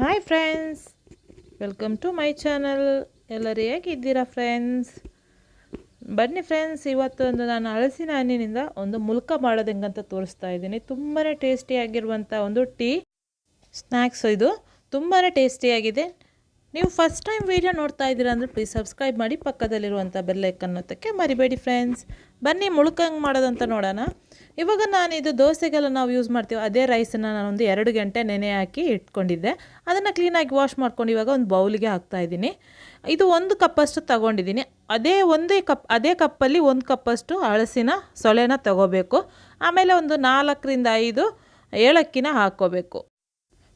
Hi friends welcome to my channel ಎಲ್ಲರೂ ಹೇಗಿದ್ದೀರಾ friends ಬನ್ನಿ ಫ್ರೆಂಡ್ಸ್ ಇವತ್ತೊಂದು ನಾನು ಹಳಸಿನ ಹಣ್ಣಿನಿಂದ ಒಂದು ಮುಲ್ಕ ಮಾಡೋದು ಹೆಂಗಂತ ತೋರಿಸ್ತಾ ಇದ್ದೀನಿ. ತುಂಬಾ ಟೇಸ್ಟಿಯಾಗಿರುವಂಥ ಒಂದು ಟೀ ಸ್ನ್ಯಾಕ್ಸ್ ಇದು. ತುಂಬಾ ಟೇಸ್ಟಿಯಾಗಿದೆ ನೀವು ಫಸ್ಟ್ ಟೈಮ್ ವೀಡಿಯೋ ನೋಡ್ತಾ ಇದ್ದೀರಾ ಅಂದರೆ ಪ್ಲೀಸ್ ಸಬ್ಸ್ಕ್ರೈಬ್ ಮಾಡಿ ಪಕ್ಕದಲ್ಲಿರುವಂಥ ಬೆಲ್ಲೈಕನ್ನೋದಕ್ಕೆ ಮರಿಬೇಡಿ ಫ್ರೆಂಡ್ಸ್ ಬನ್ನಿ ಮುಳುಕ ಹೆಂಗೆ ಮಾಡೋದಂತ ನೋಡೋಣ. ಇವಾಗ ನಾನು ಇದು ದೋಸೆಗೆಲ್ಲ ನಾವು ಯೂಸ್ ಮಾಡ್ತೀವಿ. ಅದೇ ರೈಸನ್ನು ನಾನೊಂದು ಎರಡು ಗಂಟೆ ನೆನೆ ಹಾಕಿ ಇಟ್ಕೊಂಡಿದ್ದೆ. ಅದನ್ನು ಕ್ಲೀನಾಗಿ ವಾಶ್ ಮಾಡ್ಕೊಂಡು ಇವಾಗ ಒಂದು ಬೌಲಿಗೆ ಹಾಕ್ತಾ ಇದ್ದೀನಿ. ಇದು ಒಂದು ಕಪ್ಪಷ್ಟು ತಗೊಂಡಿದ್ದೀನಿ. ಅದೇ ಒಂದೇ ಕಪ್, ಅದೇ ಕಪ್ಪಲ್ಲಿ ಒಂದು ಕಪ್ಪಷ್ಟು ಹಳಸಿನ ಸೊಳೆನ ತಗೋಬೇಕು. ಆಮೇಲೆ ಒಂದು ನಾಲ್ಕರಿಂದ ಐದು ಏಲಕ್ಕಿನ ಹಾಕ್ಕೋಬೇಕು.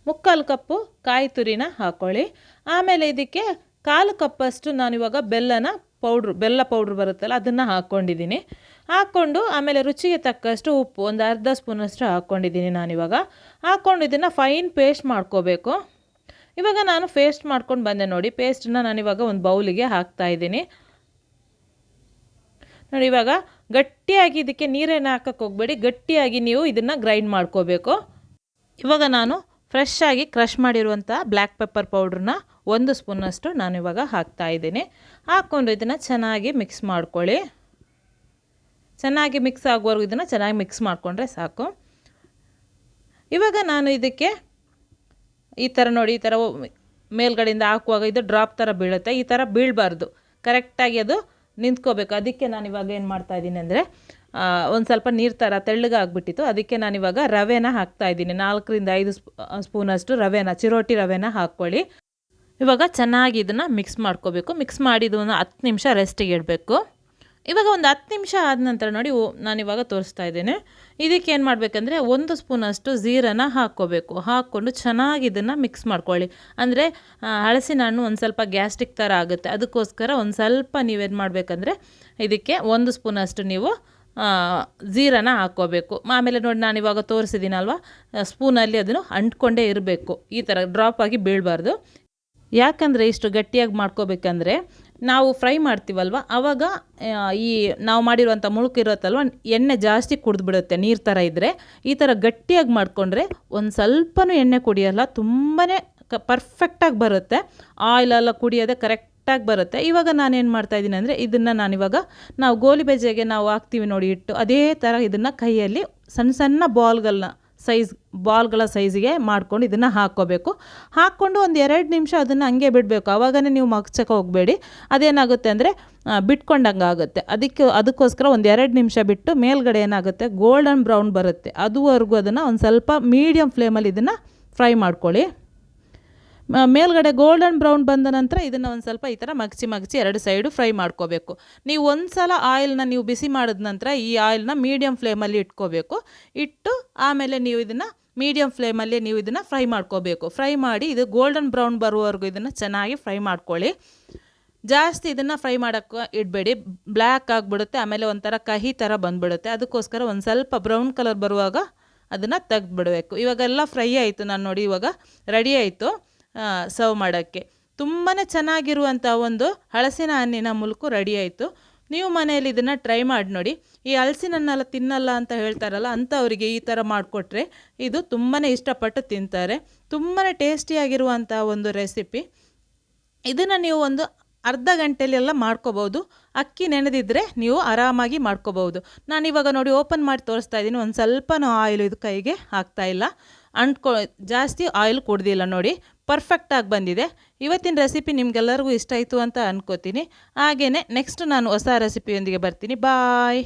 ಮುಕ್ಕಾಲು ಕಪ್ಪು ಕಾಯಿ ತುರಿನ ಹಾಕ್ಕೊಳ್ಳಿ ಆಮೇಲೆ ಇದಕ್ಕೆ ಕಾಲು ಕಪ್ಪಷ್ಟು ನಾನಿವಾಗ ಬೆಲ್ಲನ ಪೌಡ್ರು, ಬೆಲ್ಲ ಪೌಡ್ರ್ ಬರುತ್ತಲ್ಲ ಅದನ್ನು ಹಾಕ್ಕೊಂಡಿದ್ದೀನಿ ಹಾಕ್ಕೊಂಡು ಆಮೇಲೆ ರುಚಿಗೆ ತಕ್ಕಷ್ಟು ಉಪ್ಪು, ಒಂದು ಅರ್ಧ ಸ್ಪೂನಷ್ಟು ಹಾಕ್ಕೊಂಡಿದ್ದೀನಿ ನಾನಿವಾಗ. ಹಾಕ್ಕೊಂಡು ಇದನ್ನು ಫೈನ್ ಪೇಸ್ಟ್ ಮಾಡ್ಕೋಬೇಕು. ಇವಾಗ ನಾನು ಪೇಸ್ಟ್ ಮಾಡ್ಕೊಂಡು ಬಂದೆ ನೋಡಿ ಪೇಸ್ಟನ್ನ ನಾನಿವಾಗ ಒಂದು ಬೌಲಿಗೆ ಹಾಕ್ತಾ ಇದ್ದೀನಿ. ನೋಡಿ, ಇವಾಗ ಗಟ್ಟಿಯಾಗಿ ಇದಕ್ಕೆ ನೀರೇನು ಹಾಕಕ್ಕೆ ಹೋಗಬೇಡಿ, ಗಟ್ಟಿಯಾಗಿ ನೀವು ಇದನ್ನು ಗ್ರೈಂಡ್ ಮಾಡ್ಕೋಬೇಕು. ಇವಾಗ ನಾನು ಫ್ರೆಶ್ ಆಗಿ ಕ್ರಷ್ ಮಾಡಿರುವಂಥ ಬ್ಲ್ಯಾಕ್ ಪೆಪ್ಪರ್ ಪೌಡ್ರನ್ನ ಒಂದು ಸ್ಪೂನಷ್ಟು ನಾನು ಇವಾಗ ಹಾಕ್ತಾ ಇದ್ದೀನಿ. ಹಾಕ್ಕೊಂಡು ಇದನ್ನು ಚೆನ್ನಾಗಿ ಮಿಕ್ಸ್ ಮಾಡ್ಕೊಳ್ಳಿ. ಚೆನ್ನಾಗಿ ಮಿಕ್ಸ್ ಆಗುವವರೆಗೂ ಇದನ್ನು ಚೆನ್ನಾಗಿ ಮಿಕ್ಸ್ ಮಾಡಿಕೊಂಡ್ರೆ ಸಾಕು. ಇವಾಗ ನಾನು ಇದಕ್ಕೆ ಈ ಥರ ನೋಡಿ, ಈ ಥರ ಮೇಲ್ಗಡೆಯಿಂದ ಹಾಕುವಾಗ ಇದು ಡ್ರಾಪ್ ಥರ ಬೀಳುತ್ತೆ. ಈ ಥರ ಬೀಳಬಾರ್ದು. ಕರೆಕ್ಟಾಗಿ ಅದು ನಿಂತ್ಕೋಬೇಕು. ಅದಕ್ಕೆ ನಾನು ಇವಾಗ ಏನು ಮಾಡ್ತಾ ಇದ್ದೀನಿ ಅಂದರೆ ಒಂದು ಸ್ವಲ್ಪ ನೀರು ಥರ ತೆಳ್ಳಗೆ ಆಗಿಬಿಟ್ಟಿತ್ತು ಅದಕ್ಕೆ ನಾನಿವಾಗ ರವೆನ ಹಾಕ್ತಾ ಇದ್ದೀನಿ. ನಾಲ್ಕರಿಂದ ಐದು ಸ್ಪೂನಷ್ಟು ರವೆನ, ಚಿರೋಟಿ ರವೆನ ಹಾಕ್ಕೊಳ್ಳಿ. ಇವಾಗ ಚೆನ್ನಾಗಿ ಇದನ್ನು ಮಿಕ್ಸ್ ಮಾಡ್ಕೋಬೇಕು. ಮಿಕ್ಸ್ ಮಾಡಿದ ಒಂದು ಹತ್ತು ನಿಮಿಷ ರೆಸ್ಟಿಗೆ ಇಡಬೇಕು. ಇವಾಗ ಒಂದು ಹತ್ತು ನಿಮಿಷ ಆದ ನಂತರ ನೋಡಿ ನಾನಿವಾಗ ತೋರಿಸ್ತಾ ಇದ್ದೇನೆ. ಇದಕ್ಕೆ ಏನು ಮಾಡಬೇಕಂದ್ರೆ, ಒಂದು ಸ್ಪೂನಷ್ಟು ಜೀರನ ಹಾಕ್ಕೋಬೇಕು. ಹಾಕ್ಕೊಂಡು ಚೆನ್ನಾಗಿ ಇದನ್ನು ಮಿಕ್ಸ್ ಮಾಡ್ಕೊಳ್ಳಿ. ಅಂದರೆ ಹಳಸಿನ ಹಣ್ಣು ಒಂದು ಸ್ವಲ್ಪ ಗ್ಯಾಸ್ಟ್ರಿಕ್ ಥರ ಆಗುತ್ತೆ. ಅದಕ್ಕೋಸ್ಕರ ಒಂದು ಸ್ವಲ್ಪ ನೀವೇನು ಮಾಡಬೇಕಂದ್ರೆ, ಇದಕ್ಕೆ ಒಂದು ಸ್ಪೂನಷ್ಟು ನೀವು ಜೀರನ ಹಾಕ್ಕೋಬೇಕು. ಆಮೇಲೆ ನೋಡಿ, ನಾನು ಇವಾಗ ತೋರಿಸಿದ್ದೀನಲ್ವ ಸ್ಪೂನಲ್ಲಿ ಅದನ್ನು ಅಂಟ್ಕೊಂಡೇ ಇರಬೇಕು. ಈ ಥರ ಡ್ರಾಪ್ ಆಗಿ ಬೀಳಬಾರ್ದು. ಯಾಕಂದರೆ ಇಷ್ಟು ಗಟ್ಟಿಯಾಗಿ ಮಾಡ್ಕೋಬೇಕಂದ್ರೆ ನಾವು ಫ್ರೈ ಮಾಡ್ತೀವಲ್ವ? ಆವಾಗ ಈ ನಾವು ಮಾಡಿರುವಂಥ ಮುಳುಕು ಇರುತ್ತಲ್ವ? ಎಣ್ಣೆ ಜಾಸ್ತಿ ಕುಡಿದ್ಬಿಡುತ್ತೆ, ನೀರು ಥರ ಇದ್ದರೆ ಈ ಥರ ಗಟ್ಟಿಯಾಗಿ ಮಾಡಿಕೊಂಡ್ರೆ ಒಂದು ಸ್ವಲ್ಪನೂ ಎಣ್ಣೆ ಕುಡಿಯೋಲ್ಲ ತುಂಬಾ ಕ ಪರ್ಫೆಕ್ಟಾಗಿ ಬರುತ್ತೆ. ಆಯಿಲೆಲ್ಲ ಕುಡಿಯೋದೆ ಕರೆಕ್ಟಾಗಿ ಬರುತ್ತೆ. ಇವಾಗ ನಾನೇನು ಮಾಡ್ತಾಯಿದ್ದೀನಿ ಅಂದರೆ, ಇದನ್ನು ನಾನಿವಾಗ ನಾವು ಗೋಲಿ ಬೇಜೆಗೆ ನಾವು ಹಾಕ್ತೀವಿ ನೋಡಿ ಇಟ್ಟು, ಅದೇ ಥರ ಇದನ್ನು ಕೈಯಲ್ಲಿ ಸಣ್ಣ ಸಣ್ಣ ಬಾಲ್ಗಳನ್ನ ಸೈಜ್, ಬಾಲ್ಗಳ ಸೈಜಿಗೆ ಮಾಡ್ಕೊಂಡು ಇದನ್ನು ಹಾಕ್ಕೋಬೇಕು. ಹಾಕ್ಕೊಂಡು ಒಂದು ಎರಡು ನಿಮಿಷ ಅದನ್ನು ಹಂಗೆ ಬಿಡಬೇಕು. ಆವಾಗನೇ ನೀವು ಮಗ್ಚಕ್ಕೆ ಹೋಗಬೇಡಿ. ಅದೇನಾಗುತ್ತೆ ಅಂದರೆ ಬಿಟ್ಕೊಂಡಂಗೆ ಆಗುತ್ತೆ. ಅದಕ್ಕೆ, ಅದಕ್ಕೋಸ್ಕರ ಒಂದು ಎರಡು ನಿಮಿಷ ಬಿಟ್ಟು ಮೇಲ್ಗಡೆ ಏನಾಗುತ್ತೆ, ಗೋಲ್ಡನ್ ಬ್ರೌನ್ ಬರುತ್ತೆ. ಅದುವರೆಗೂ ಅದನ್ನು ಒಂದು ಸ್ವಲ್ಪ ಮೀಡಿಯಮ್ ಫ್ಲೇಮಲ್ಲಿ ಇದನ್ನು ಫ್ರೈ ಮಾಡ್ಕೊಳ್ಳಿ. ಮೇಲ್ಗಡೆ ಗೋಲ್ಡನ್ ಬ್ರೌನ್ ಬಂದ ನಂತರ ಇದನ್ನು ಒಂದು ಸ್ವಲ್ಪ ಈ ಥರ ಮಗ್ಚಿ ಮಗ್ಚಿ ಎರಡು ಸೈಡು ಫ್ರೈ ಮಾಡ್ಕೋಬೇಕು. ನೀವು ಒಂದು ಸಲ ಆಯಿಲ್ನ ನೀವು ಬಿಸಿ ಮಾಡಿದ ನಂತರ ಈ ಆಯಿಲ್ನ ಮೀಡಿಯಮ್ ಫ್ಲೇಮಲ್ಲಿ ಇಟ್ಕೋಬೇಕು. ಇಟ್ಟು ಆಮೇಲೆ ನೀವು ಇದನ್ನು ಮೀಡಿಯಮ್ ಫ್ಲೇಮಲ್ಲಿ ನೀವು ಇದನ್ನು ಫ್ರೈ ಮಾಡ್ಕೋಬೇಕು. ಫ್ರೈ ಮಾಡಿ ಇದು ಗೋಲ್ಡನ್ ಬ್ರೌನ್ ಬರುವವರೆಗೂ ಇದನ್ನು ಚೆನ್ನಾಗಿ ಫ್ರೈ ಮಾಡ್ಕೊಳ್ಳಿ. ಜಾಸ್ತಿ ಇದನ್ನು ಫ್ರೈ ಮಾಡೋಕ್ಕೆ ಇಡಬೇಡಿ. ಬ್ಲ್ಯಾಕ್ ಆಗಿಬಿಡುತ್ತೆ, ಆಮೇಲೆ ಒಂಥರ ಕಹಿ ಥರ ಬಂದುಬಿಡುತ್ತೆ. ಅದಕ್ಕೋಸ್ಕರ ಒಂದು ಸ್ವಲ್ಪ ಬ್ರೌನ್ ಕಲರ್ ಬರುವಾಗ ಅದನ್ನು ತೆಗೆದುಬಿಡಬೇಕು. ಇವಾಗೆಲ್ಲ ಫ್ರೈ ಆಯಿತು ನಾನು ನೋಡಿ, ಇವಾಗ ರೆಡಿ ಆಯಿತು. ಸರ್ವ್ ಮಾಡೋಕ್ಕೆ. ತುಂಬಾ ಚೆನ್ನಾಗಿರುವಂಥ ಒಂದು ಹಳಸಿನ ಹಣ್ಣಿನ ಮುಲ್ಕು ರೆಡಿ ಆಯಿತು. ನೀವು ಮನೆಯಲ್ಲಿ ಇದನ್ನು ಟ್ರೈ ಮಾಡಿ ನೋಡಿ. ಈ ಹಲಸಿನ ಹಣ್ಣೆಲ್ಲ ತಿನ್ನಲ್ಲ ಅಂತ ಹೇಳ್ತಾರಲ್ಲ ಅಂಥವರಿಗೆ ಈ ಥರ ಮಾಡಿಕೊಟ್ರೆ ಇದು ತುಂಬಾ ಇಷ್ಟಪಟ್ಟು ತಿಂತಾರೆ. ತುಂಬಾ ಟೇಸ್ಟಿಯಾಗಿರುವಂಥ ಒಂದು ರೆಸಿಪಿ ಇದನ್ನು ನೀವು ಒಂದು ಅರ್ಧ ಗಂಟೆಯಲ್ಲೆಲ್ಲ ಮಾಡ್ಕೋಬೋದು ಅಕ್ಕಿ ನೆನೆದಿದ್ದರೆ ನೀವು ಆರಾಮಾಗಿ ಮಾಡ್ಕೋಬೋದು ನಾನಿವಾಗ ನೋಡಿ ಓಪನ್ ಮಾಡಿ ತೋರಿಸ್ತಾ ಇದ್ದೀನಿ. ಒಂದು ಸ್ವಲ್ಪನೂ ಆಯಿಲ್ ಇದು ಕೈಗೆ ಇಲ್ಲ. ಅಂಟ್ಕೊ, ಜಾಸ್ತಿ ಆಯಿಲ್ ಕುಡ್ದಿಲ್ಲ ನೋಡಿ. ಪರ್ಫೆಕ್ಟಾಗಿ ಬಂದಿದೆ. ಇವತ್ತಿನ ರೆಸಿಪಿ ನಿಮಗೆಲ್ಲರಿಗೂ ಇಷ್ಟ ಆಯಿತು ಅಂತ ಅನ್ಕೋತೀನಿ. ಹಾಗೆಯೇ ನೆಕ್ಸ್ಟ್ ನಾನು ಹೊಸ ರೆಸಿಪಿಯೊಂದಿಗೆ ಬರ್ತೀನಿ. ಬಾಯ್